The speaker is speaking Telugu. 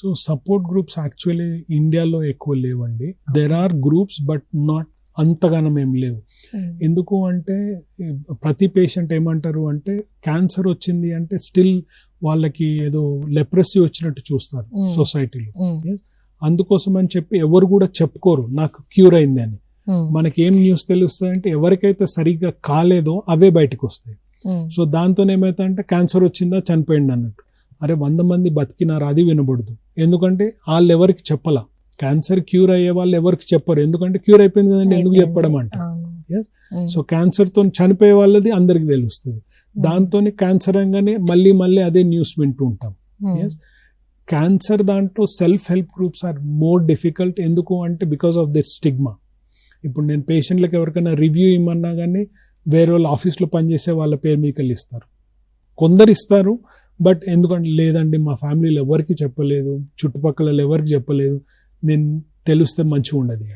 సో సపోర్ట్ గ్రూప్స్ యాక్చువల్లీ ఇండియాలో ఎక్కువ లేవండి. There are groups but not అంతగానం ఏం లేవు. ఎందుకు అంటే ప్రతి పేషెంట్ ఏమంటారు అంటే క్యాన్సర్ వచ్చింది అంటే స్టిల్ వాళ్ళకి ఏదో లెప్రసీ వచ్చినట్టు చూస్తారు. సొసైటీలో అందుకోసం అని చెప్పి ఎవరు కూడా చెప్పుకోరు నాకు క్యూర్ అయింది అని. మనకి ఏం న్యూస్ తెలుస్తుంది అంటే ఎవరికైతే సరిగ్గా కాలేదో అవే బయటకు వస్తాయి సో దాంతో ఏమైతే క్యాన్సర్ వచ్చిందా చనిపోయింది అన్నట్టు అరే వంద మంది బతికినారు అది వినబడదు. ఎందుకంటే వాళ్ళు ఎవరికి చెప్పలా? క్యాన్సర్ క్యూర్ అయ్యే వాళ్ళు ఎవరికి చెప్పరు? ఎందుకంటే క్యూర్ అయిపోయింది కదండి ఎందుకు చెప్పడం అంటే. సో క్యాన్సర్తో చనిపోయే వాళ్ళది అందరికి తెలుస్తుంది. దాంతో క్యాన్సర్ అనగానే మళ్ళీ మళ్ళీ అదే న్యూస్ వింటూ ఉంటాం. yes. క్యాన్సర్ దాంట్లో self help groups are more difficult ఎందుకు అంటే బికాస్ ఆఫ్ దిస్ స్టిగ్మా ఇప్పుడు నేను పేషెంట్లకు ఎవరికైనా రివ్యూ ఇమ్మన్నా కానీ వేరే వాళ్ళ ఆఫీస్లో పనిచేసే వాళ్ళ పేరు మీకు ఇస్తారు కొందరు ఇస్తారు బట్ ఎందుకంటే లేదండి మా ఫ్యామిలీలో ఎవరికి చెప్పలేదు చుట్టుపక్కల ఎవరికి చెప్పలేదు నేను తెలిస్తే మంచిగా ఉండదు.